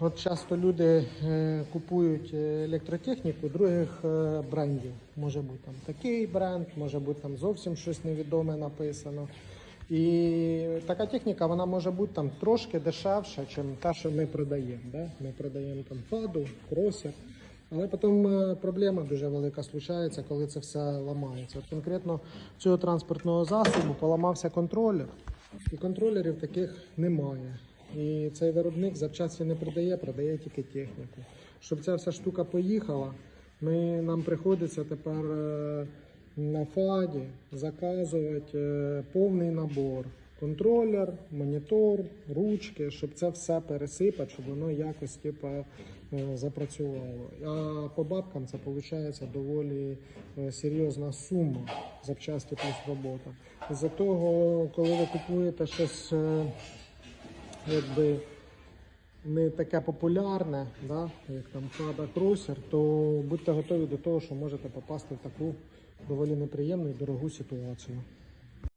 От часто люди е, купують е, електротехніку других е, брендів. Може бути там такий бренд, може бути там зовсім щось невідоме написано. І така техніка вона може бути там трошки дешевша, ніж та, що ми продаємо. Да? Ми продаємо там фаду, кросер. Але потім проблема дуже велика случається, коли це все ламається. От конкретно цього транспортного засобу поламався контролер, і контролерів таких немає. І цей виробник запчасті не продає, продає тільки техніку. Щоб ця вся штука поїхала, ми, нам приходиться тепер е, на фаді заказувати е, повний набор. Контролер, монітор, ручки, щоб це все пересипати, щоб воно якось типа, е, запрацювало. А по бабкам це виходить доволі серйозна сума запчасті плюс робота. З-за того, коли ви купуєте щось якби не таке популярне, да, як там Prada Cruiser, то будьте готові до того, що можете попасти в таку доволі неприємну і дорогу ситуацію.